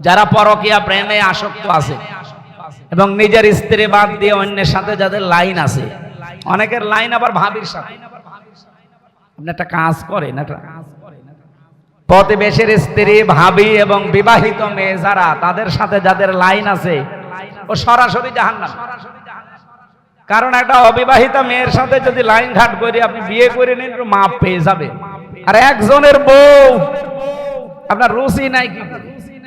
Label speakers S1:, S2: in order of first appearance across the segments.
S1: যারা পরকিয়া প্রেমে আসক্ত আছে এবং নিজের স্ত্রী বাদ দিয়ে অন্যের সাথে যাদের লাইন আছে, অনেকের লাইন আবার ভাবির সাথে। আপনি একটা কাজ করেন, একটা প্রতিবেশীর স্ত্রী, ভাবি এবং বিবাহিত মেয়ে যারা, তাদের সাথে যাদের লাইন আছে, ও সরাসরি কারণ একটা অবিবাহিত মেয়ের সাথে যদি লাইন ঘাট করে, আপনি বিয়ে করে নিন মাপ পেয়ে যাবে আর একজনের বউ, আপনার রুচি নাই কি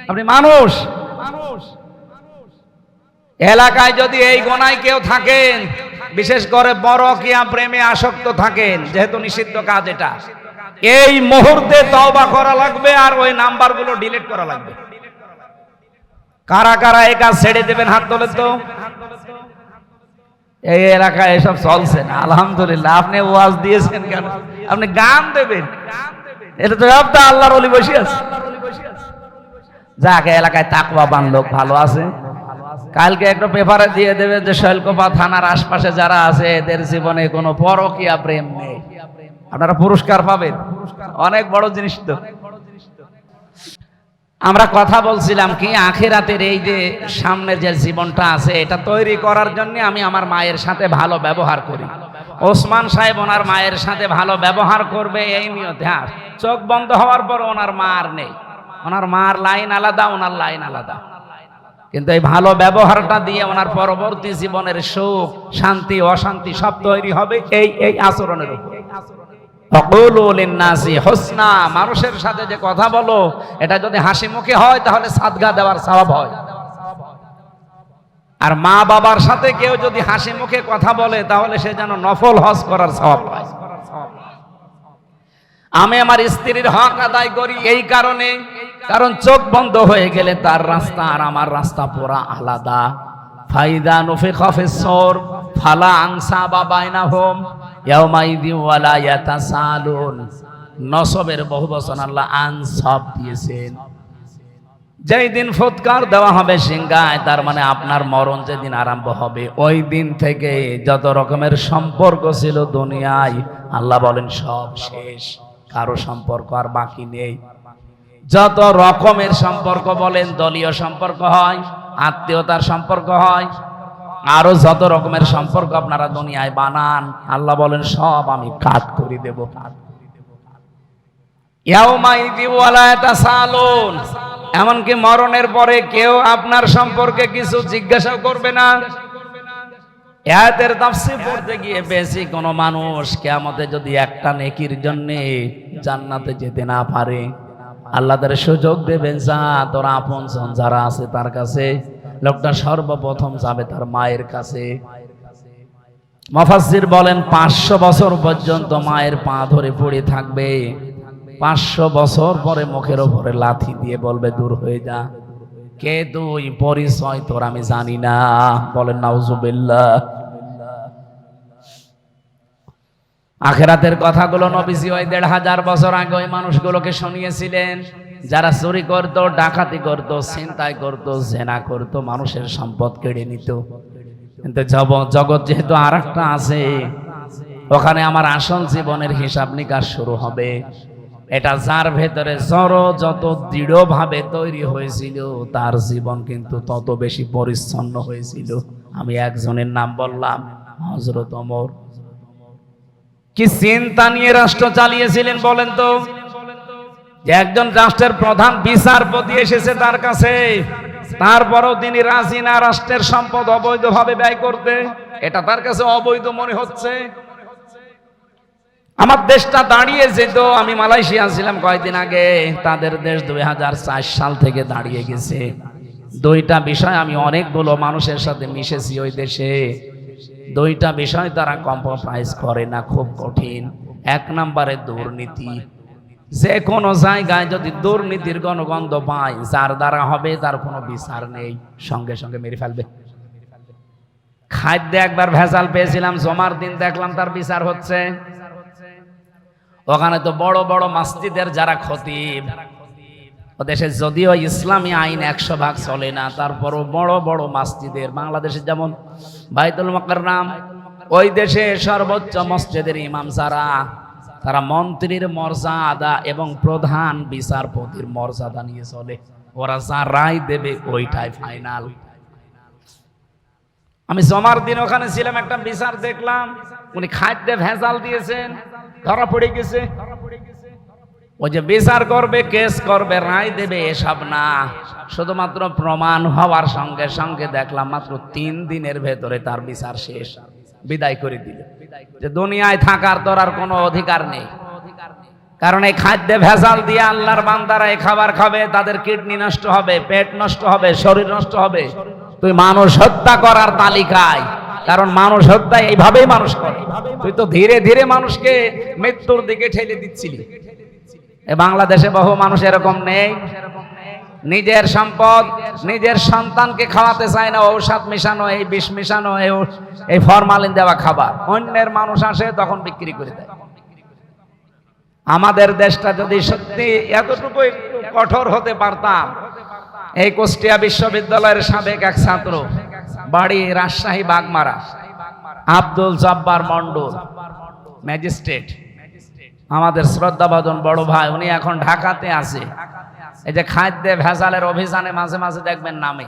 S1: আপনি মানুষ। এলাকায় যদি এই গোনায় কেউ থাকেন, বিশেষ করে বড় কিয়া প্রেমে আসক্ত থাকেন, যেহেতু নিষিদ্ধ কাজ এটা। এই মুহূর্তে তওবা করা লাগবে আর ওই নাম্বারগুলো ডিলিট করা লাগবে। কারা কারা এই কাজ ছেড়ে দেবেন হাত তোলেন তো। এই এলাকায় এসব চলছে না, আলহামদুলিল্লাহ। আপনি ওয়াজ দিয়েছেন কেন? আপনি গান দেবেন। এটা তো তো আল্লাহর অলি বসে আছে। যাকে এলাকায় তাকওয়া বান লোক ভালো আছে। কালকে একটা পেপারে দিয়ে দেবে যে, শৈলকোপা থানার আশপাশে যারা আছে, এদের জীবনে কোনো পরকিয়া প্রেম নেই। আপনারা পুরস্কার পাবেন। অনেক বড় জিনিস তো। আমরা কথা বলছিলাম কি, আখেরাতের এই যে সামনে যে জীবনটা আছে, এটা তৈরি করার জন্য আমি আমার মায়ের সাথে ভালো ব্যবহার করি। ওসমান সাহেব ওনার মায়ের সাথে ভালো ব্যবহার করবে, এই নিয়তে। আর চোখ বন্ধ হওয়ার পর ওনার মা আর নেই। ওনার মার লাইন আলাদা, ওনার লাইন আলাদা। কিন্তু এই ভালো ব্যবহারটা দিয়ে ওনার পরবর্তী জীবনের সুখ, শান্তি, অশান্তি সব তৈরি হবে এই এই আচরণের উপর। হোসনা, মানুষের সাথে যে কথা বলো, এটা যদি হাসি মুখে হয়, তাহলে সাদগা দেওয়ার স্বভাব হয়। আর মা বাবার সাথে কেউ যদি হাসি মুখে কথা বলে, তাহলে সে যেন নফল হজ করার স্বভাব পায়। আমি আমার স্ত্রীর হক আদায় করি এই কারণে, কারণ চোখ বন্ধ হয়ে গেলে তার রাস্তা আর আমার রাস্তা পুরা আলাদা। ফাইদা নফে খফে সর ফালা আংসা বা বাইনা হোম নসবের বহু বচন আল্লাহ আনসব দিয়েছেন। যেই দিন ফুৎকার দেওয়া হবে সিংহায়, তার মানে আপনার মরণ যেদিন আরম্ভ হবে, ওই দিন থেকে যত রকমের সম্পর্ক ছিল দুনিয়ায়, আল্লাহ বলেন সব শেষ। কারও সম্পর্ক আর বাকি নেই। যত রকমের সম্পর্ক বলেন, দলীয় সম্পর্ক হয়, আত্মীয়তার সম্পর্ক হয়, আরও যত রকমের সম্পর্ক আপনারা দুনিয়ায় বানান, আল্লাহ বলেন, সব আমি কাট করে দেব। এমনকি মরণের পরে কেউ আপনার সম্পর্কে কিছু জিজ্ঞাসা করবে না। এতের তাফসীর পড়তে গিয়ে বেশি কোনো মানুষ কিয়ামতে যদি একটা নেকির জন্য জান্নাতে যেতে না পারে। আল্লাহ তার সুযোগ দেবেন যা তোর আপন যারা আছে তার কাছে লোকটা সর্বপ্রথম যাবে তার মায়ের কাছে। মফাসির বলেন পাঁচশো বছর পর্যন্ত মায়ের পা ধরে পড়ে থাকবে। পাঁচশো বছর পরে মুখের ওপরে লাথি দিয়ে বলবে দূর হয়ে যা। কে তুই পরিচয় তোর আমি জানি না। বলেন, নাউজুবিল্লাহ। আখেরাতের কথাগুলো নবীজি ওই দেড় হাজার বছর আগে ওই মানুষগুলোকে শুনিয়েছিলেন। যারা চুরি করত, ডাকাতি করত, ছিনতাই করত, জেনা করত, মানুষের সম্পদ কেড়ে নিত। কিন্তু জগৎ যেহেতু আর আছে, ওখানে আমার আসল জীবনের হিসাব নিকাশ শুরু হবে। এটা যার ভেতরে জড় যত দৃঢ়ভাবে তৈরি হয়েছিল, তার জীবন কিন্তু তত বেশি পরিচ্ছন্ন হয়েছিল। আমি একজনের নাম বললাম হজরত অমর কি চিন্তা নিয়ে রাষ্ট্র চালিয়েছিলেন বলেন তো? একজন রাষ্ট্রের প্রধান বিচারপতি এসেছে তার কাছে, তারপরও তিনি রাজি না, রাষ্ট্রের সম্পদ অবৈধভাবে ব্যয় করতে। এটা তার কাছে অবৈধ মনে হচ্ছে। আমার দেশটা দাঁড়িয়ে যেত, আমি মালয়েশিয়া ছিলাম কয়েকদিন আগে, তাদের দেশ দুই হাজার চার সাল থেকে দাঁড়িয়ে গেছে। দুইটা বিষয় আমি অনেকগুলো মানুষের সাথে মিশেছি ওই দেশে। দুইটা বিষয় তারা কম্প্রোমাইজ করে না, খুব কঠিন। এক নম্বরে দুর্নীতি। যে কোনো জায়গায় যদি দুর্নীতির গণগন্ধ পায়, যার দ্বারা হবে তার কোনো বিচার নেই। সঙ্গে সঙ্গে মেরে ফেলবে। খাদ্যে একবার ভেজাল পেয়েছিলাম, জমার দিন দেখলাম তার বিচার হচ্ছে। ওখানে তো বড় বড় মসজিদের যারা ও দেশে যদিও ইসলামী আইন একশো ভাগ চলে না, তারপরও বড় বড় মসজিদের, বাংলাদেশে যেমন বাইতুল মকররাম, ওই দেশে সর্বোচ্চ মসজিদের ইমাম যারা, তারা মন্ত্রীর মর্যাদা এবং প্রধান বিচারপতির মর্যাদা নিয়ে চলে। ওরা যা রায় দেবে ওইটাই ফাইনাল। আমি জমার দিন ওখানে ছিলাম, একটা বিচার দেখলাম, উনি খাদ্যে ভেজাল দিয়েছেন। ধরা পড়ে গেছে। ওই যে বিচার করবে, কেস করবে, রায় দেবে, এসব না। শুধুমাত্র প্রমাণ হওয়ার সঙ্গে সঙ্গে দেখলাম মাত্র তিন দিনের ভেতরে তার বিচার শেষ। বিদায় করে দিল। যে দুনিয়ায় থাকার তোর আর কোনো অধিকার নেই। কারণ এই খাদ্যে ভেজাল দিয়ে আল্লাহর বান্দারা এই খাবার খাবে, তাদের কিডনি নষ্ট হবে, পেট নষ্ট হবে, শরীর নষ্ট হবে। তুই মানুষ হত্যা করার তালিকায়। কারণ মানুষ হত্যা এইভাবেই মানুষ করে। তুই তো ধীরে ধীরে মানুষকে মৃত্যুর দিকে ঠেলে দিচ্ছিলি। বাংলাদেশে বহু মানুষ এরকম নেই। নিজের সম্পদ, নিজের সন্তানকে খাওয়াতে চায় না, ঔষধ মিশানো, এই বিষ মিশানো, এই এই ফরমালিন দেওয়া খাবার। অন্যের মানুষ আসে, তখন বিক্রি করে দেয়। আমাদের দেশটা যদি সত্যি এতটুকু একটু কঠোর হতে পারতাম এই কুষ্টিয়া বিশ্ববিদ্যালয়ের সাবেক এক ছাত্র, বাড়ি রাজশাহী বাগমারা, আব্দুল জব্বার মন্ডল ম্যাজিস্ট্রেট। আমাদের শ্রদ্ধাভাজন বড় ভাই, উনি এখন ঢাকাতে আছে। এই যে খাদ্যে ভেজালের অভিযানে মাঝে মাঝে দেখবেন নামে।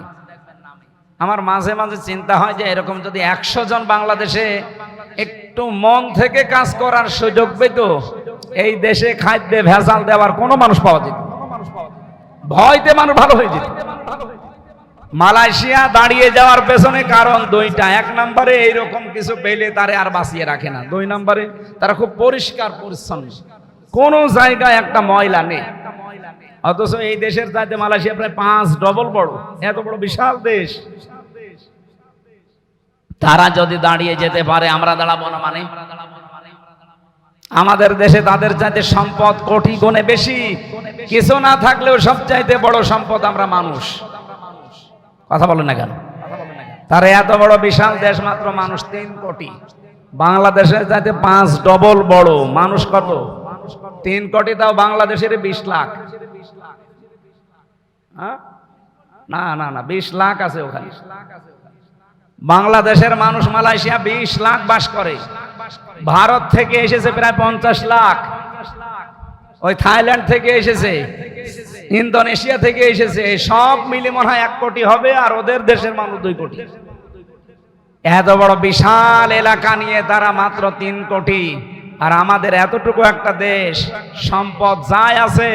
S1: আমার মাঝে মাঝে চিন্তা হয় যে এরকম যদি একশো জন বাংলাদেশে একটু মন থেকে কাজ করার সুযোগ পেত, এই দেশে খাদ্যে ভেজাল দেওয়ার কোনো মানুষ পাওয়া যেত। ভয়তে মানুষ ভালো হয়ে যেত। মালয়েশিয়া দাঁড়িয়ে যাওয়ার পেছনে কারণ দুইটা। এক নম্বরে এইরকম কিছু পেলে তারে আর বাঁচিয়ে রাখে না। দুই নম্বরে তারা খুব পরিষ্কার, পরিচ্ছন্ন। কোনো জায়গায় একটা ময়লা নেই। অথচ এই দেশের চাইতে মালয়েশিয়া প্রায় পাঁচ, ডবল বড়। এত বড় বিশাল দেশ। তারা যদি দাঁড়িয়ে যেতে পারে, আমরা দাঁড়াবো না মানে? আমাদের দেশে তাদের চাইতে সম্পদ কোটি গুণে বেশি। কিছু না থাকলেও সব চাইতে বড় সম্পদ আমরা মানুষ। কথা বলেন না কেন? তার এত বড় বিশাল দেশ মাত্র মানুষ তিন কোটি। বাংলাদেশের চাইতে পাঁচ ডবল বড়। মানুষ কত? তিন কোটি তাও বাংলাদেশের বিশ লাখ। হ্যাঁ? না না না, বিশ লাখ আছে ওখানে। বাংলাদেশের মানুষ মালয়েশিয়া বিশ লাখ বাস করে। ভারত থেকে এসেছে প্রায় পঞ্চাশ লাখ। ওই থাইল্যান্ড থেকে এসেছে, ইন্দোনেশিয়া থেকে এসেছে, সব মিলে মনে হয় এক কোটি হবে আর ওদের দেশের মানুষ দুই কোটি। এত বড় বিশাল এলাকা নিয়ে তারা মাত্র তিন কোটি। আর আমাদের এতটুকু একটা দেশ, সম্পদ যাই আছে,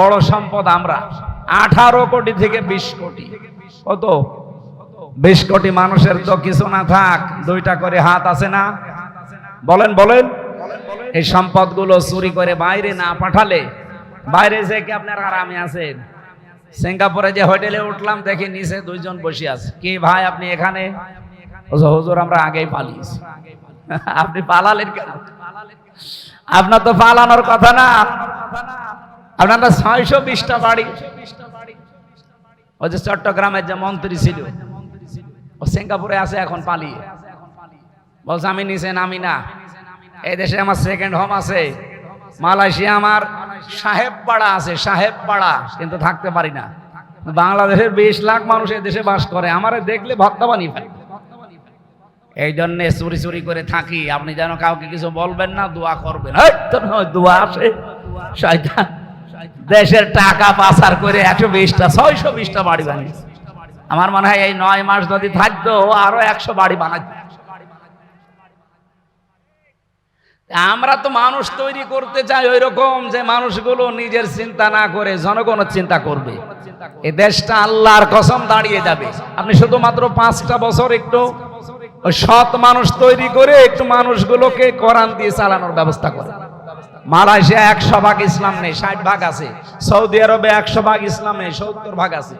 S1: বড় সম্পদ আমরা। আঠারো কোটি থেকে বিশ কোটি। কত? বিশ কোটি মানুষের তো কিছু না থাক, দুইটা করে হাত আছে না? বলেন বলেন। এই সম্পদগুলো চুরি করে বাইরে না পাঠালে, বাইরে যে কি আপনার আরামে আছেন সিঙ্গাপুরে যে হোটেলে উঠলাম, দেখি নিচে দুইজন বসে আছে। কি ভাই আপনি এখানে? হুজুর, আমরা আগেই পালিয়েছি। আপনি পালালেন কেন? আপনার তো পালানোর কথা না। আপনার ছয়শো বিশটা বাড়ি। ওই যে চট্টগ্রামের যে মন্ত্রী ছিল, ও সিঙ্গাপুরে আছে, এখন পালিয়ে। বলছে আমি নিচে নামি না এই দেশে আমার সেকেন্ড হোম আছে। মালয়েশিয়া আমার সাহেব পাড়া আছে সাহেব পাড়া কিন্তু থাকতে পারি না। বাংলাদেশের বিশ লাখ মানুষ এই দেশে বাস করে। আমারে দেখলে ভক্তা বানিয়ে ফেলে। এই জন্য চুরি চুরি করে থাকি। আপনি যেন কাউকে কিছু বলবেন না, দোয়া করবেন। দোয়া আসে। দেশের টাকা পাচার করে একশো বিশটা, ছয়শো বিশটা বাড়ি বানিয়েছে। আমার মনে হয় এই নয় মাস যদি থাকতো আরও একশো বাড়ি বানাতো আমরা তো মানুষ তৈরি করতে চাই ওই রকম যে মানুষগুলো নিজের চিন্তা না করে জনগণের চিন্তা করবে। এই দেশটা আল্লাহর কসম দাঁড়িয়ে যাবে। আপনি শুধুমাত্র পাঁচটা বছর একটু সৎ মানুষ তৈরি করে একটু মানুষগুলোকে কোরআন দিয়ে চালানোর ব্যবস্থা করে মালয়েশিয়া একশো ভাগ ইসলাম নেই, ষাট ভাগ আছে। সৌদি আরবে একশো ভাগ ইসলাম নেই, সত্তর ভাগ আছে।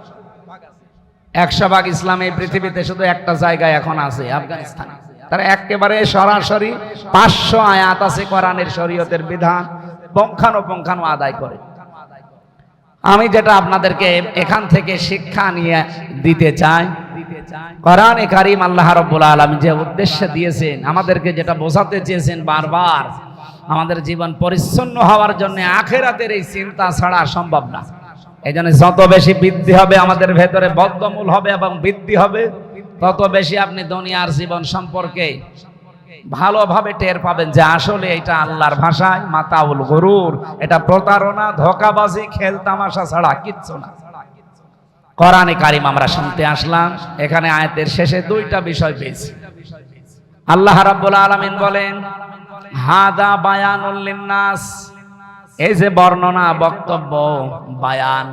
S1: একশো ভাগ ইসলাম এই পৃথিবীতে শুধু একটা জায়গায় এখন আছে, আফগানিস্তানে। তারা একেবারে সরাসরি পাঁচশো আয়াত আছে কোরআনের শরীয়তের বিধান পঙ্খানো আদায় করে। আমি যেটা আপনাদেরকে এখান থেকে শিক্ষা নিয়ে দিতে চাই, কোরআনে কারিম আল্লাহ রব্বুল আলম যে উদ্দেশ্য দিয়েছেন, আমাদেরকে যেটা বোঝাতে চেয়েছেন বারবার, আমাদের জীবন পরিচ্ছন্ন হওয়ার জন্য আখেরাতের এই চিন্তা ছাড়া সম্ভব না। এই জন্য যত বেশি বৃদ্ধি হবে আমাদের ভেতরে বদ্ধমূল হবে এবং বৃদ্ধি হবে তত বেশি আপনি দুনিয়ার জীবন সম্পর্কে ভালোভাবে টের পাবেন যে আসলে এটা আল্লাহর ভাষায়, মাতাউল গরুর। এটা প্রতারণা, ধোকাবাজি, খেল তামাশা ছাড়া কিচ্ছু না। কোরআনে কারিম আমরা শুনতে আসলাম, এখানে আয়াতের শেষে দুইটা বিষয় পেয়েছি। আল্লাহ রাব্বুল আলামিন বলেন, হাদা বায়ানুল লিন্নাস। এই যে বর্ণনা, বক্তব্য, বায়ান,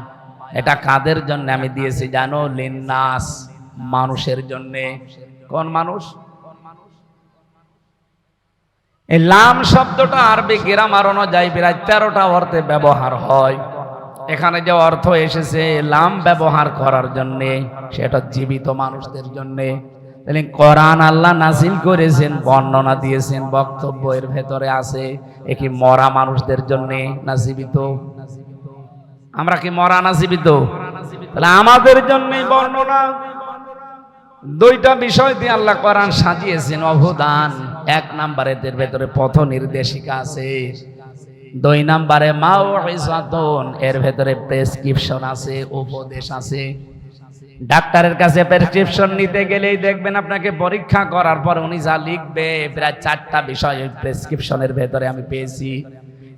S1: এটা কাদের জন্য আমি দিয়েছি জানো? লিন্নাস। মানুষের জন্য। কোন মানুষ? এই লাম শব্দটা আরবি গ্রামার অনুযায়ী প্রায় তেরোটা অর্থে ব্যবহার হয়। এখানে যে অর্থ এসেছে, লাম ব্যবহার করার জন্যে, সেটা জীবিত মানুষদের জন্যে। কোরআন আল্লাহ নাজিল করেছেন, বর্ণনা দিয়েছেন, বক্তব্য এর ভেতরে আছে এ কি মরা মানুষদের জন্যে না জীবিত? আমরা কি মরা না জীবিত? তাহলে আমাদের জন্যই বর্ণনা দুইটা বিষয় দিয়ে আল্লাহ কোরআন সাজিয়েছেন, অবদান। এক নাম্বারে এদের ভেতরে পথ নির্দেশিকা আছে। দুই নাম্বারে মাও এর ভেতরে প্রেসক্রিপশন আছে, উপদেশ আছে। ডাক্তারের কাছে প্রেসক্রিপশন নিতে গেলেই দেখবেন আপনাকে পরীক্ষা করার পর উনি যা লিখবে, প্রায় চারটা বিষয় ওই প্রেসক্রিপশনের ভেতরে আমি পেয়েছি।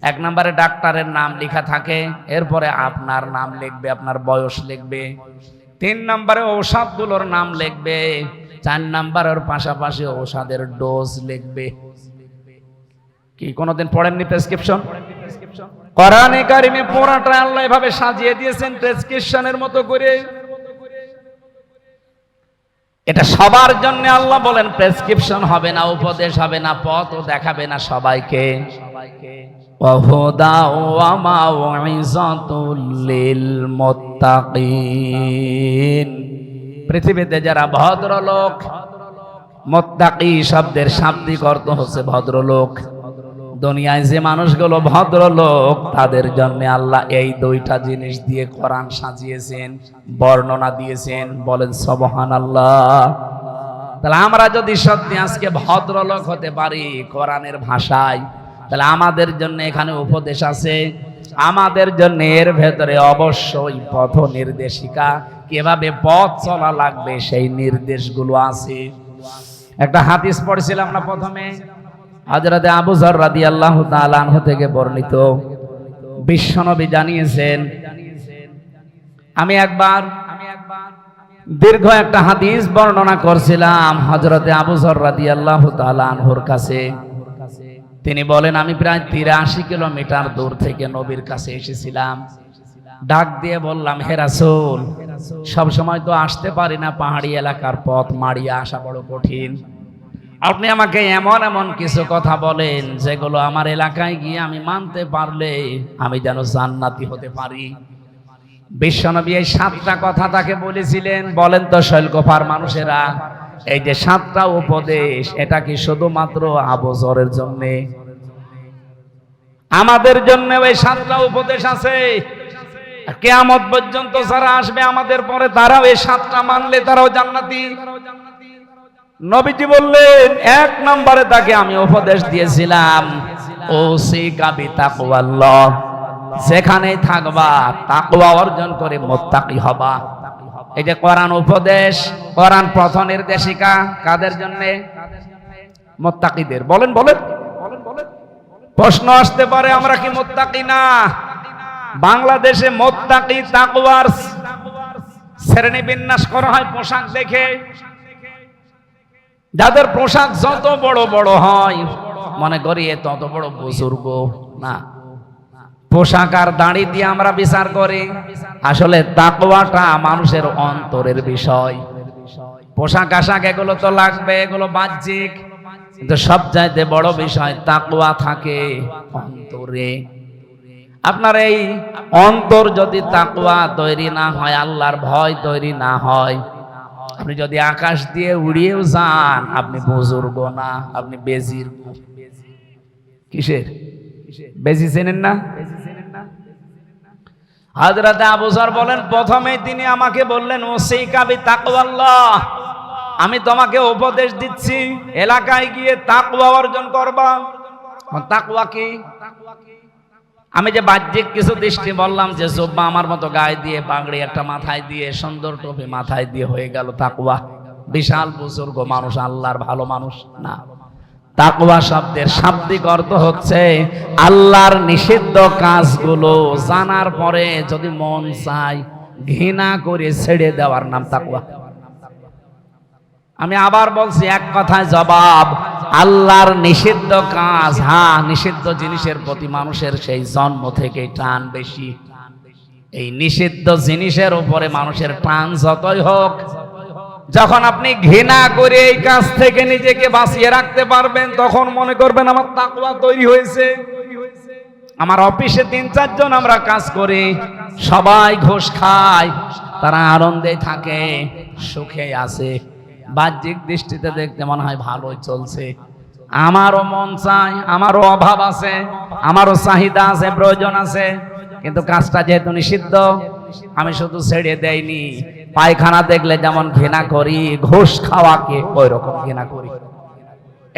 S1: এক নম্বরে ডাক্তারের নাম লেখা থাকে, এরপরে আপনার নাম লিখবে, আপনার বয়স লিখবে। তিন নম্বরে ঔষধগুলোর নাম লিখবে, চার নম্বরের পাশাপাশি ঔষধের ডোজ লিখবে। কি, কোনোদিন পড়েননি প্রেসক্রিপশন? কোরআনে কারিমে পুরাটা আল্লাহ এভাবে সাজিয়ে দিয়েছেন প্রেসক্রিপশনের মতো করে। এটা সবার জন্য আল্লাহ বলেন, প্রেসক্রিপশন হবে না, উপদেশ হবে না, পথও দেখাবে না সবাইকে। ওহুদা পৃথিবীতে যারা ভদ্রলোক, মোত্তাকি শব্দের শাব্দিক অর্থ হচ্ছে ভদ্রলোক। দুনিয়ায় যে মানুষগুলো ভদ্রলোক, তাদের জন্য আল্লাহ এই দুইটা জিনিস দিয়ে কোরআন সাজিয়েছেন, বর্ণনা দিয়েছেন, বলেন সবহান আল্লাহ তাহলে আমরা যদি সত্যি আজকে ভদ্রলোক হতে পারি কোরআনের ভাষায় তাহলে আমাদের জন্য এখানে উপদেশ আছে। আমাদের জন্য এর ভেতরে অবশ্যই পথ নির্দেশিকা। কীভাবে পথ চলা লাগবে সেই নির্দেশগুলো আছে। একটা হাদিস পড়ছিলাম না প্রথমে? হযরতে আবু যর রাদিয়াল্লাহু তাআলা আনহু থেকে বর্ণিত। বিশ্বনবী জানিয়েছেন, আমি একবার দীর্ঘ একটা হাদিস বর্ণনা করছিলাম হযরতে আবু যর রাদিয়াল্লাহু তাআলা আনহুর কাছে। তিনি বলেন, আমি প্রায় তিরাশি কিলোমিটার দূর থেকে নবীর কাছে এসেছিলাম। ডাক দিয়ে বললাম হেরাসুল সব সময় তো আসতে পারি না পাহাড়ি এলাকার পথ মারিয়ে আসা বড় কঠিন। আপনি আমাকে এমন এমন কিছু কথা বলেন, যেগুলো আমার এলাকায় গিয়ে আমি মানতে পারলে আমি যেন জান্নাতি হতে পারি। বিশ্বনবী এই সাতটা কথা তাকে বলেছিলেন। বলেন তো শৈলকোফার মানুষেরা, এই যে সাতটা উপদেশ, এটা কি শুধুমাত্র আবজরের জন্যে? আমাদের জন্য ওই সাতটা উপদেশ আছে। কেয়ামত পর্যন্ত যারা আসবে আমাদের পরে, তারাও এই সাতটা মানলে তারাও জান্নাতি। নবীজি বললেন, এক নম্বরে তাকে আমি উপদেশ দিয়েছিলাম ও সে কাবি তাকওয়াল্লাহ যেখানেই থাকবা, তাকওয়া অর্জন করে মোত্তাকি হবা। এই যে কোরআন উপদেশ, কোরআন পথ নির্দেশিকা কাদের জন্য? মোত্তাকিদের। বলেন বলেন। প্রশ্ন আসতে পারে, আমরা কি মোত্তাকি না? বাংলাদেশে মোত্তাকি, তাকওয়ার শ্রেণি বিন্যাস করা হয় পোশাক দেখে। যাদের পোশাক যত বড় বড় হয়, মনে করি এ তত বড় বুজুর্গ না। পোশাক আর দাড়ি দিয়ে আমরা বিচার করি। আসলে তাকওয়াটা মানুষের অন্তরের বিষয়। পোশাক, আশাক, এগুলো তো লাগবে, এগুলো বাহ্যিক। কিন্তু সব চাইতে বড় বিষয়, তাকওয়া থাকে অন্তরে। আপনার এই অন্তর যদি তাকওয়া তৈরি না হয়, আল্লাহর ভয় তৈরি না হয়, আপনি যদি আকাশ দিয়ে উড়িয়েও যান, আপনি বুজুর্গ না, আপনি বেজির। কিসের? বেজি চেনেন না? হাজরাতে আবুজার বলেন, প্রথমেই তিনি আমাকে বললেন ও সেই কাবি তাকওয়াল্লাহ আমি তোমাকে উপদেশ দিচ্ছি, এলাকায় গিয়ে তাকওয়া অর্জন করবা। তাকওয়া কি? আমি যে বাহ্যিক কিছু দৃষ্টি বললাম, যে জব্বা আমার মতো গায়ে দিয়ে, বাংড়ি একটা মাথায় দিয়ে, সুন্দর টুপি মাথায় দিয়ে হয়ে গেল তাকুয়া বিশাল বুজুর্গ মানুষ, আল্লাহর ভালো মানুষ না। তাকুয়া শব্দের শাব্দিক অর্থ হচ্ছে আল্লাহর নিষিদ্ধ কাজগুলো জানার পরে যদি মন চায় ঘৃণা করে ছেড়ে দেওয়ার নাম তাকুয়া আমি আবার বলছি এক কথায় জবাব, আল্লাহর নিষিদ্ধ কাজ হ্যাঁ নিষিদ্ধ জিনিসের প্রতি মানুষের সেই জন্ম থেকে টান বেশি। এই নিষিদ্ধ জিনিসের উপরে মানুষের টান যতই হোক যখন আপনি ঘৃণা করে এই কাজ থেকে নিজেকে বাঁচিয়ে রাখতে পারবেন, তখন মনে করবেন আমার তাকওয়া তৈরি হয়েছে। আমার অফিসে তিন, চারজন আমরা কাজ করি, সবাই ঘুষ খায়, তারা আনন্দে থাকে, সুখে আছে। বাহ্যিক দৃষ্টিতে দেখতে মনে হয় ভালোই চলছে। আমারও মন চায়, আমারও অভাব আছে, আমারও চাহিদা আছে, প্রয়োজন আছে, কিন্তু কাজটা যেহেতু নিষিদ্ধ, আমি শুধু ছেড়ে দেইনি। পায়খানা দেখলে যেমন ঘৃণা করি, ঘুষ খাওয়াকে ওই রকম ঘৃণা করি।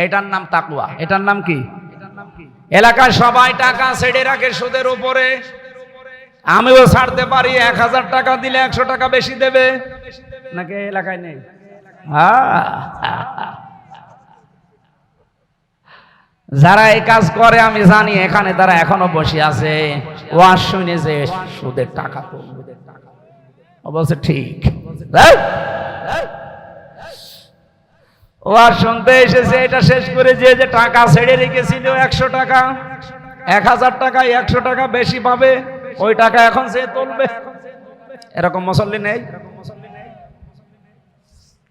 S1: এটার নাম তাকুয়া এটার নাম কি? এলাকার সবাই টাকা ছেড়ে রাখে সুদের উপরে। আমিও ছাড়তে পারি, এক হাজার টাকা দিলে একশো টাকা বেশি দেবে। নাকি এলাকায় নেই। যারা এই কাজ করে, আমি জানি এখানে তারা এখনও বসে আছে। ওয়াজ শুনে যে সুদের টাকা তো ও বলছে ঠিক। এই, এই। ও আর শুনতে এসেছে এটা শেষ করে যে যে টাকা ছেড়ে রেখেছিল একশো টাকা এক হাজার টাকায় একশো টাকা বেশি পাবে ওই টাকা এখন সে তুলবে। এরকম মুসল্লি নেই।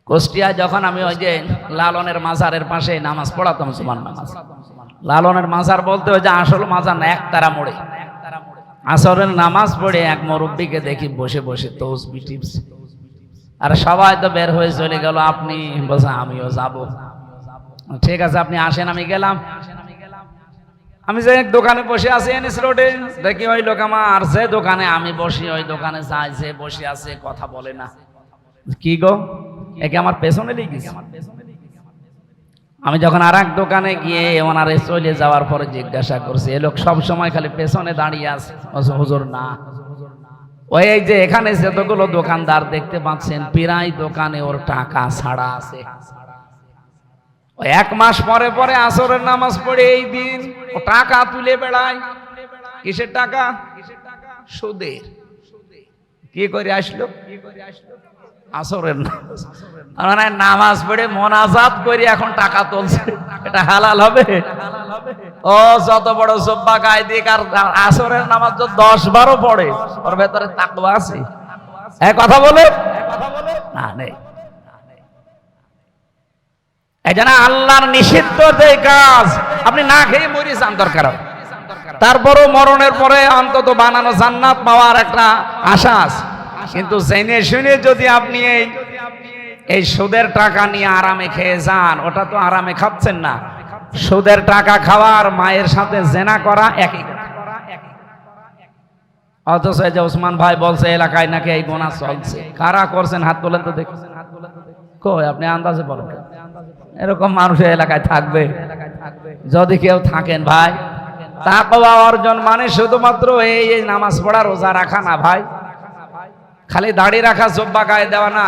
S1: কুষ্টিয়া যখন আমি ওই যে লালনের মাজারের পাশে নামাজ পড়াতাম সুমান নামাজ লালনের মাজার বলতে ওই যে আসল মাজার না একতারা মোড়ে। আসরের নামাজ পড়ে এক মুরব্বীকে দেখি বসে বসে তসবি টিপস আর সবাই তো বের হয়ে চলে গেল, আপনি বলছে, আমিও যাব। ঠিক আছে, আপনি আসেন, আমি গেলাম। আমি যে দোকানে বসে আছি এনএস রোডে, দেখি ওই লোক আমার, যে দোকানে আমি বসি, ওই দোকানে যাই যে বসে আছে, কথা বলে না। কি গো? একে আমার পেছনে লেগেছে আমি যখন আর এক দোকানে গিয়ে ওনারে চলে যাওয়ার পরে জিজ্ঞাসা করছি, এ লোক সব সময় খালি পেছনে দাঁড়িয়ে আছে। হুজুর, না। ওই এই যে, এখানে যতগুলো দোকানদার দেখতে পাচ্ছেন, প্রায় দোকানে ওর টাকা ছাড়া আছে। ওই এক মাস পরে পরে আসরের নামাজ পড়ে এই দিন, ও টাকা তুলে বেড়ায়। কিসের টাকা? কিসের টাকা সুদের। কি করে আসলো কি করে আসলো? আসরের নামাজ মানে নামাজ পড়ে মোনাজাত করে এখন টাকা তুলছে। এটা হালাল হবে? ও, যত বড় জব্বা গায়দিক আর আসরের নামাজ তো দশ বারো পড়ে। ওর ভেতরে তাকওয়া আছে। এক কথা বলে? না, নেই। এই জন্য আল্লাহর নিষিদ্ধ যে কাজ, আপনি না খেয়ে মরি যান দরকার। তারপরও মরণের পরে অন্তত বানানো জান্নাত পাওয়ার একটা আশা আছে। কিন্তু জেনে শুনে যদি আপনি এই এই সুদের টাকা নিয়ে আরামে খেয়ে যান, ওটা তো আরামে খাচ্ছেন না। সুদের টাকা খাওয়ার মায়ের সাথে জেনা করা একই। অথচ যে ওসমান ভাই বলছে, এলাকায় নাকি এই গোনা চলছে। কারা করছেন? হাত তোলেন তো দেখি। কই, আপনি আন্দাজে বলেন। এরকম মানুষ এলাকায় থাকবে? যদি কেউ থাকেন ভাই, তাকওয়া অর্জন মানে শুধুমাত্র এই এই নামাজ পড়া, রোজা রাখা না ভাই। খালি দাড়ি রাখা জব্বা গায়ে দেওয়া না।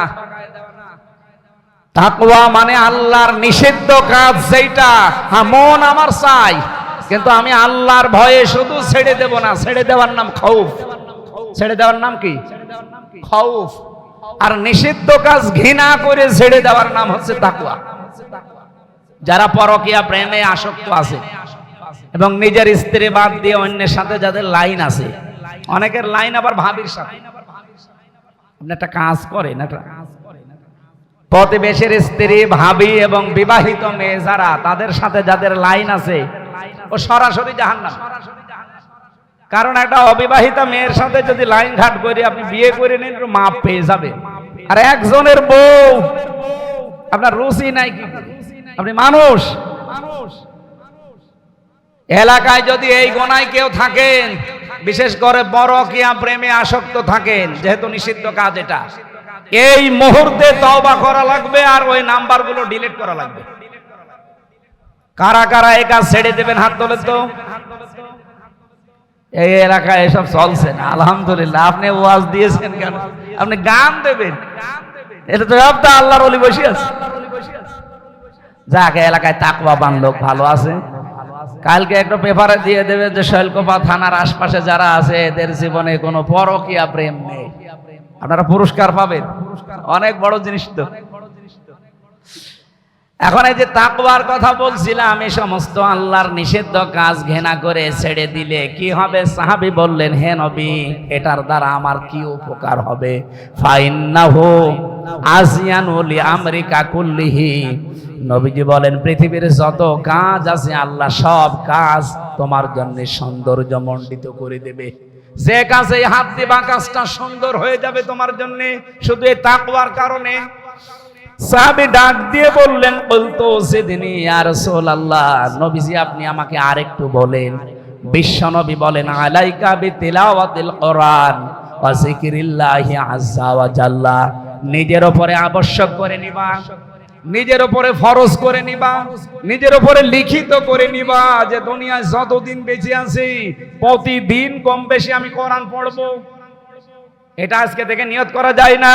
S1: তাকওয়া মানে আল্লাহর নিষিদ্ধ কাজ যেটা হ্যাঁ মন আমার চাই, কিন্তু আমি আল্লাহর ভয়ে শুধু ছেড়ে দেব না। ছেড়ে দেওয়ার নাম খৌফ। ছেড়ে দেওয়ার নাম কি? খৌফ। আর নিষিদ্ধ কাজ ঘৃণা করে ছেড়ে দেওয়ার নাম হচ্ছে তাকওয়া। যারা পরকিয়া প্রেমে আসক্ত আছে এবং নিজের স্ত্রী বাদ দিয়ে অন্যের সাথে যাদের লাইন আছে, অনেকের লাইন আবার ভাবির সাথে। আপনি একটা কাজ করেন, একটা প্রতিবেশের স্ত্রী, ভাবি এবং বিবাহিত মেয়ে যারা, তাদের সাথে যাদের লাইন আছে, ও সরাসরি জাহান্নাম। কারণ একটা অবিবাহিতা মেয়ের সাথে যদি লাইন ঘাট করে আপনি বিয়ে করে নিন মাপ পেয়ে যাবে আর একজনের বউ, আপনার রুচি নাই কি? আপনি মানুষ মানুষ। এলাকায় যদি এই গোনায় কেউ থাকেন, বিশেষ করে বড় কিয়া প্রেমে আসক্ত থাকেন, যেহেতু নিষিদ্ধ কাজ এটা। এই মুহূর্তে তওবা করা লাগবে আর ওই নাম্বারগুলো ডিলিট করা লাগবে। কারা কারা এই কাজ ছেড়ে দেবেন হাত তোলেন তো। এই এলাকায় এসব চলছে না, আলহামদুলিল্লাহ। আপনি ওয়াজ দিয়েছেন কেন? আপনি গান দেবেন। এটা তো সব তো আল্লাহর অলি বসে আছে। যাক, এলাকায় তাকওয়াবান লোক ভালো আছে। কালকে একটা পেপারে দিয়ে দেবে যে শৈলকোপা থানার আশপাশে যারা আছে এদের জীবনে কোনো পরকিয়া প্রেম নেই। আপনারা পুরস্কার পাবেন। অনেক বড় জিনিস তো। এখন এই যে তাকওয়ার কথা বলছিলাম, এই সমস্ত আল্লাহর নিষিদ্ধ কাজ ঘৃণা করে ছেড়ে দিলে কি হবে? সাহাবী বললেন, হে নবী, এটার দ্বারা আমার কি উপকার হবে? ফাইন্নাহু আসিয়ানুলি আমরিকা কুল্লিহি। নবীজি বলেন, পৃথিবীর যত কাজ আছে, আল্লাহ সব কাজ তোমার জন্য সৌন্দর্য মণ্ডিত করে দেবে। যে কাজে হাত দিবা, কাজটা সুন্দর হয়ে যাবে তোমার জন্য। শুধু এই তাকওয়ার কারণে সাহাবী ডাক দিয়ে বললেন, বলতো সেদিনই ইয়া রাসূলুল্লাহ, নবীজি আপনি আমাকে আরেকটু বলেন। বিশ্ব নবী বলেন, আলাইকা বিতিলাওয়াতিল কোরআন ওয়া যিকরিল্লাহি আযজা ওয়া জাল্লা। নিজের উপরে আবশ্যক করে নিবা, নিজের উপরে ফরজ করে নিবা, নিজের উপরে লিখিত করে নিবা যে দুনিয়ায় যতদিন বেঁচে আছি, প্রতিদিন কম বেশি আমি কোরআন পড়ব। এটা আজকে থেকে নিয়ত করা যায় না।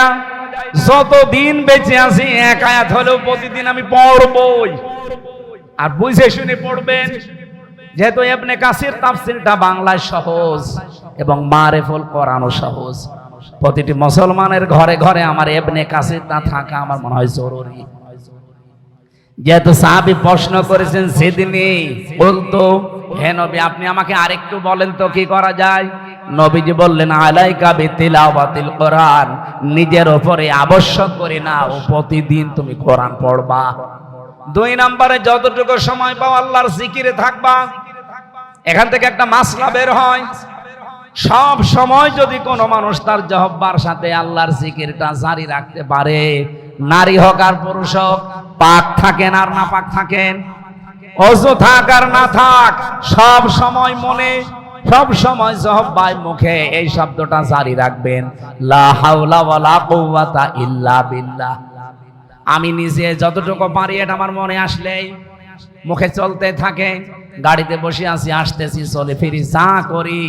S1: যতদিন বেঁচে আছি, এক আয়াত হলেও প্রতিদিন আমি পড়বই। আর বুঝে শুনে পড়বেন, যেহেতু এমনি কাসির তাফসিরটা বাংলায় সহজ এবং মারেফুল কোরআনও সহজ। প্রতিটি মুসলমানের ঘরে ঘরে আমার এবনে কাসিরটা থাকা আমার মনে হয় জরুরি। যেহেতু সাহাবি প্রশ্ন করেছেন, সেদিনই বলতো, হে নবী, আপনি আমাকে আরেকটু বলেন তো কি করা যায়? নবীজি বললেন, আলাইকা বিতিলাওয়াতিল কোরআন, নিজের উপরে আবশ্যক করে নাও, প্রতিদিন তুমি কোরআন পড়বা। দুই নম্বরে, যতটুকু সময় পাও আল্লাহর জিকিরে থাকবা। এখান থেকে একটা মাসলা বের হয়। সব সময় যদি কোনো মানুষ তার জহব্বার সাথে আল্লাহর জিকিরটা জারি রাখতে পারে, নারী হোক আর পুরুষ হোক, পাক থাকেন আর না পাক থাকেন অজু থাক আর না থাক, সব সময় মনে সব সময় জহব্বাই মুখে এই শব্দটা জারি রাখবেন। লা হাওলা ওয়ালা কুওয়াতা ইল্লা বিল্লাহ। আমি নিজে যতটুকু পারি এটা আমার মনে আসলেই। মুখে চলতে থাকে, গাড়িতে বসে আছি আসতেছি চলে ফিরি, যা করি,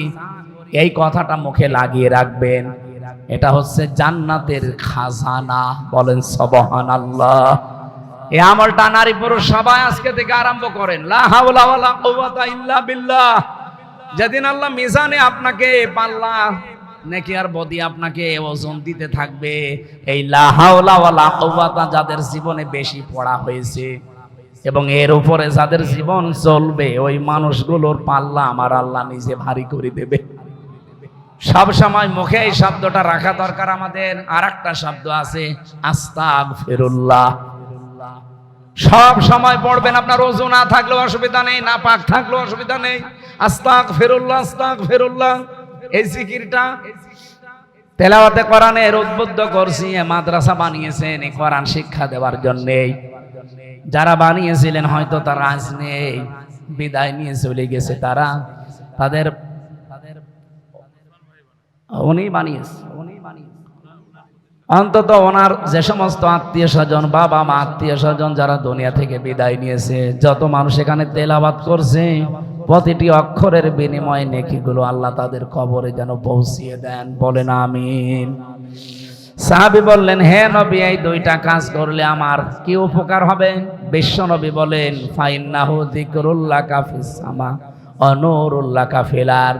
S1: এই কথাটা মুখে লাগিয়ে রাখবেন। এটা হচ্ছে জান্নাতের খাজানা, বলেন সবহান আল্লাহ এই আমলটা নারী পুরুষ সবাই আজকে থেকে আরম্ভ করেন। লা হাওলা ওয়ালা কুওয়াতা ইল্লা বিল্লাহ। যেদিন আল্লাহ মিজানে আপনাকে পাল্লা, নাকি আর বদি আপনাকে ওজন দিতে থাকবে, এই লা হাওলা কুওয়াতা যাদের জীবনে বেশি পড়া হয়েছে, এবং এর উপরে যাদের জীবন চলবে, ওই মানুষগুলোর পাল্লা আমার আল্লাহ নিজে ভারী করে দেবে। সব সময় মুখে এই শব্দটা রাখা দরকার আমাদের আর একটা শব্দ আছে আস্তাগ ফিরুল্লাহ সব সময় পড়বেন আপনার ওজু না থাকলেও অসুবিধা নেই, না পাক থাকলেও অসুবিধা নেই। আস্তাক ফেরুল্লাহ আস্তাক ফেরুল্লাহ এই জিকিরটা তেলাওয়াতে কোরআনের উদ্বুদ্ধ করছি মাদ্রাসা বানিয়েছেন এই কোরআন শিক্ষা দেওয়ার জন্য। যারা বানিয়েছিলেন, হয়তো তারা আজ নেই, বিদায় নিয়ে চলে গেছে তারা। তাদের উনি বানিয়েছে। অন্তত ওনার যে সমস্ত আত্মীয় স্বজন, বাবা মা, আত্মীয় স্বজন যারা দুনিয়া থেকে বিদায় নিয়েছে, যত মানুষ এখানে তেলাবাদ করছে, প্রতিটি অক্ষরের বিনিময়ে নেকিগুলো আল্লাহ তাদের কবরে যেন পৌঁছিয়ে দেন। বলেন আমিন। সাহাবি বললেন, হে নবী, এই দুইটা কাজ করলে আমার কি উপকার হবে? বিশ্ব নবী বলেন, ফাইন্নাহু যিকরুল্লাহ কাফিস সামা অনুরুল্লাহ কাফিলার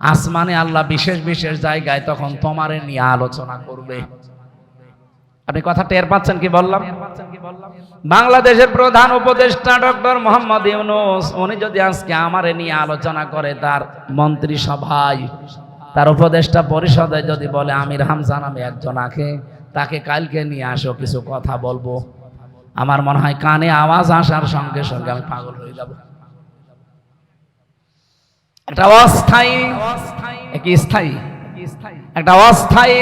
S1: আসমানে আল্লাহ বিশেষ বিশেষ জায়গায় তখন তোমারে নিয়ে আলোচনা করবে। আপনি কথা টের পাচ্ছেন কি বললাম? বাংলাদেশের প্রধান উপদেষ্টা ডক্টর মোহাম্মদ ইউনুস, উনি যদি আজকে আমারে নিয়ে আলোচনা করে তার মন্ত্রী সভায় তার উপদেষ্টা পরিষদে যদি বলে, আমির হামজা নামে একজন আঁকে তাকে কালকে নিয়ে আসো, কিছু কথা বলব। আমার মনে হয় কানে আওয়াজ আসার সঙ্গে সঙ্গে আমি পাগল হয়ে যাব। একটা অস্থায়ী কি স্থায়ী। একটা অস্থায়ী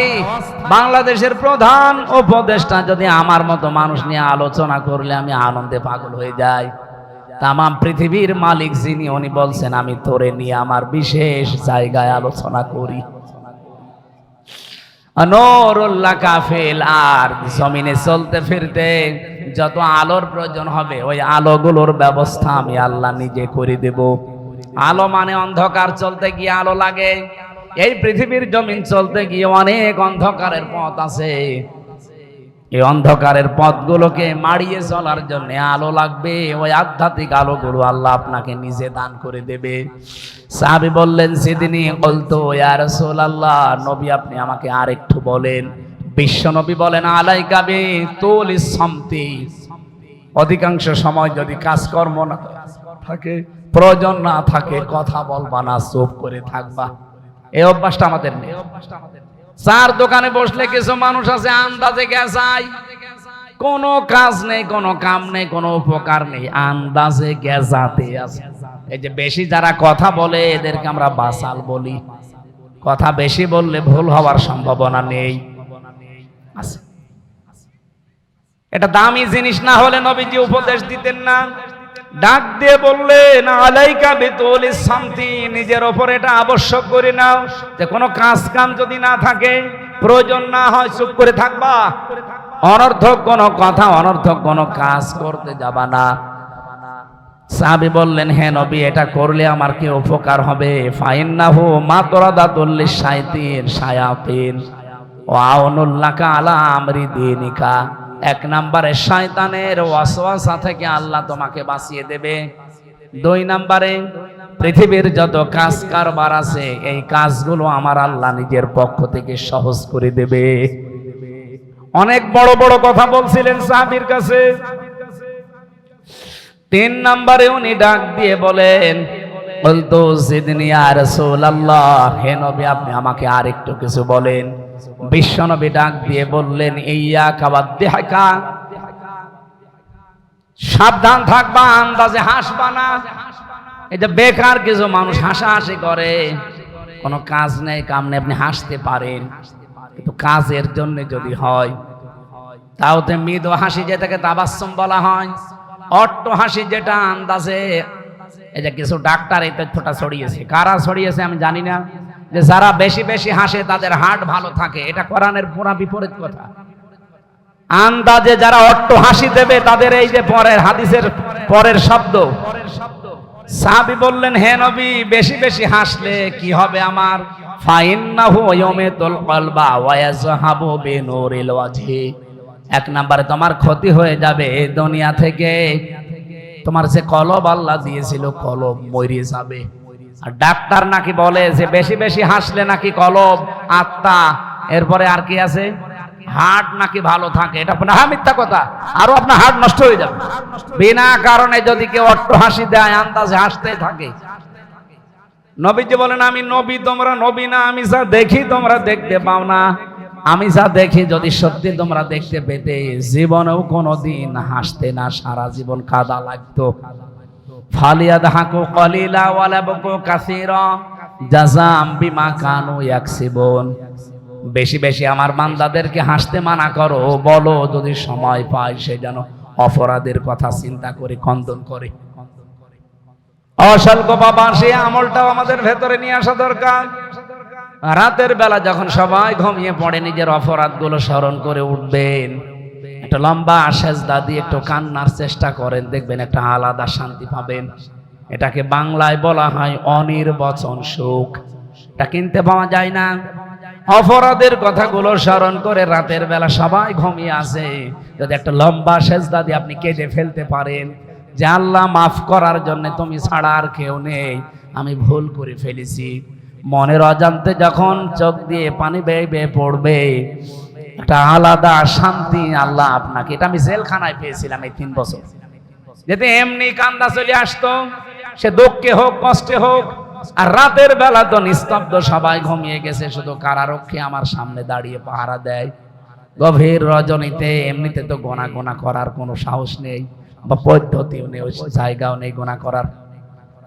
S1: বাংলাদেশের প্রধান উপদেষ্টা যদি আমার মতো মানুষ নিয়ে আলোচনা করলে আমি আনন্দে পাগল হয়ে যাই। তামাম পৃথিবীর মালিক যিনি, উনি বলছেন, আমি তোরে নিয়ে আমার বিশেষ জায়গায় আলোচনা করি। নরুল্লাহ কাফেল, আর জমিনে চলতে ফিরতে যত আলোর প্রয়োজন হবে, ওই আলোগুলোর ব্যবস্থা আমি আল্লাহ নিজে করে দেব। আলো মানে অন্ধকার চলতে গিয়ে আলো লাগে। এই পৃথিবীর জমিন চলতে গিয়ে অনেক অন্ধকারের পথ আছে। এই অন্ধকারের পথগুলোকে মাড়িয়ে চলার জন্য আলো লাগবে। ওই আধ্যাত্মিক আলোগুলো আল্লাহ আপনাকে নিজে দান করে দেবে। সাহাবি বললেন সেদিনই বলতো ইয়ার আল্লাহ নবী আপনি আমাকে আর একটু বলেন। বিশ্ব নবী বলেন আলাই গাবে তোল সম্তি। অধিকাংশ সময় যদি কাজকর্ম না থাকে প্রয়োজন না থাকে, কথা বলবা না, চুপ করে থাকবা। এই অভ্যাসটা আমাদের নেই। চার দোকানে বসলে কিছু মানুষ আছে, আন্দাজে গেছাই কোনো কাজ নেই, কোনো কাম নেই, কোনো উপকার নেই, আন্দাজে গেজাতে আছে। এই যে বেশি যারা কথা বলে, এদেরকে আমরা বাসাল বলি। কথা বেশি বললে ভুল হওয়ার সম্ভাবনা নেই। এটা দামি জিনিস না হলে নবীজি উপদেশ দিতেন না। ডাক দিয়ে বললেন, আলাইকা বেতুল শান্তি নিজের ওপর এটা আবশ্যক করে নাও। যে কোনো কাজ কাম যদি না থাকে, প্রয়োজন না হয় চুপ করে থাকবা। অনর্থক কোনো কথা, অনর্থক কোনো কাজ করতে যাবা না। সাহাবি বললেন হ্যাঁ নবী, এটা করলে আমার কি উপকার হবে? ফাইন্নাহু মাতরাদাতুল্লিশ শাইতিন শায়াতিন। ও আউনুল্লাকা আলা আমরি দিনিকা। এক নম্বরে শয়তানের ওয়াসওয়াসা থেকে আল্লাহ তোমাকে বাঁচিয়ে দেবে। দুই নম্বরে পৃথিবীর যত কাজ কারবার আছে, এই কাজগুলো আমার আল্লাহ নিজের পক্ষ থেকে সহজ করে দেবে। অনেক বড় বড় কথা বলছিলেন সাহাবির কাছে। তিন নম্বরে উনি ডাক দিয়ে বলেন, বলতো সেদিনই আর আল্লাহ হে নবী, আপনি আমাকে আর একটু কিছু বলেন। বিশ্বনবী ডাক দিয়ে বললেন ইয়া কাবাদ দেহাকা সাবধান থাকবা, আন্দাজে হাসবা না। যে বেকার কিছু মানুষ হাসাহাসি করে। কোনো কাজ নেই, কাম নেই, আপনি হাসতে পারেন। কিন্তু কাজের জন্য যদি হয়, তাও তো মৃদু হাসি যেটাকে তাবাসম বলা হয়, অট্ট হাসি যেটা আন্দাজে। এই যে কিছু ডাক্তার এই তথ্যটা ছড়িয়েছে। কারা ছড়িয়েছে আমি জানি না। যে যারা বেশি বেশি হাসে, তাদের হার্ট ভালো থাকে। এটা কোরআনের পুরা বিপরীত কথা। আন্দাজে যারা অট্ট হাসি দেবে, তাদের এই যে পরের হাদিসের পরের শব্দ। সাহাবি বললেন, হে নবী, বেশি বেশি হাসলে কি হবে আমার? ফাইন্নাহু ইয়ামিতুল কলবা ওয়া ইয়াজহাবু বিনুরিল ওয়াজহি। এক নম্বরে, তোমার ক্ষতি হয়ে যাবে দুনিয়া থেকে। তোমার যে কলব আল্লাহ দিয়েছিল, কলব মরিয়ে যাবে। আর ডাক্তার নাকি বলে যে বেশি বেশি হাসলে নাকি কলব, আত্মা, এরপরে আর কি আছে? হার্ট নাকি ভালো থাকে, এটা আপনার হ্যাঁ মিথ্যা কথা। আরও আপনার হার্ট নষ্ট হয়ে যাবে। বিনা কারণে যদি কেউ অট্ট হাসি দেয়, আন্দাজে হাসতে থাকে। নবীজি বলেন, আমি নবী, তোমরা নবী না, আমি যা দেখি, তোমরা দেখতে পাও না। আমি যা দেখি, যদি সত্যি তোমরা দেখতে পেতে, জীবনেও কোনোদিন হাসতে না, সারা জীবন কাদা লাগতো। ফালিয়া দাহাকু কলিলা ওয়ালাবকু কাসীরা। জাযাম বিমা কানু ইয়াকসিবুন। বেশি বেশি আমার বান্দাদেরকে হাসতে মানা করো, বলো যদি সময় পায় সে যেন অপরাধের কথা চিন্তা করে, খণ্ডন করে। অসল্প বাবা সে আমলটাও আমাদের ভেতরে নিয়ে আসা দরকার। রাতের বেলা যখন সবাই ঘুমিয়ে পড়ে, নিজের অপরাধগুলো স্মরণ করে উঠবেন। একটা লম্বা সেজদা দিয়ে একটু কান্নার চেষ্টা করেন, দেখবেন একটা আলাদা শান্তি পাবেন। এটাকে বাংলায় বলা হয় অনির্বচন সুখ। এটা কিনতে পাওয়া যায় না। অপরাধের কথাগুলো স্মরণ করে রাতের বেলা সবাই ঘুমিয়ে আসে। যদি একটা লম্বা সেজদা দিয়ে আপনি কেঁদে ফেলতে পারেন, যে আল্লাহ মাফ করার জন্য তুমি ছাড়া আর কেউ নেই, আমি ভুল করে ফেলেছি। মনের অজান্তে যখন চোখ দিয়ে পানি বেয়ে বেয়ে পড়বে একটা আলাদা শান্তি আল্লাহ আপনাকে। এটা আমি জেলখানায় পেয়েছিলাম এই তিন বছর। যেতে এমনি কান্দা চলে আসতো, সে দুঃখে হোক, কষ্টে হোক, আর রাতের বেলা তো নিস্তব্ধ সবাই ঘুমিয়ে গেছে, শুধু কারারক্ষী আমার সামনে দাঁড়িয়ে পাহারা দেয়। গভীর রজনীতে এমনিতে তো গোনা গোনা করার কোনো সাহস নেই, বা পদ্ধতিও নেই জায়গাও নেই গোনা করার।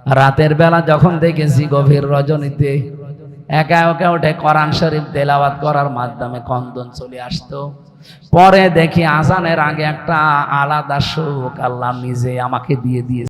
S1: রাতের বেলা যখন দেখেছি গভীর রজনীতে একা একা উঠে কোরআন শরীফ তেলাওয়াত করার মাধ্যমে কন্দন চলে আসতো। পরে দেখি আজানের আগে একটা আলাদা সুখ আল্লাহ নিজে আমাকে দিয়ে দিয়ে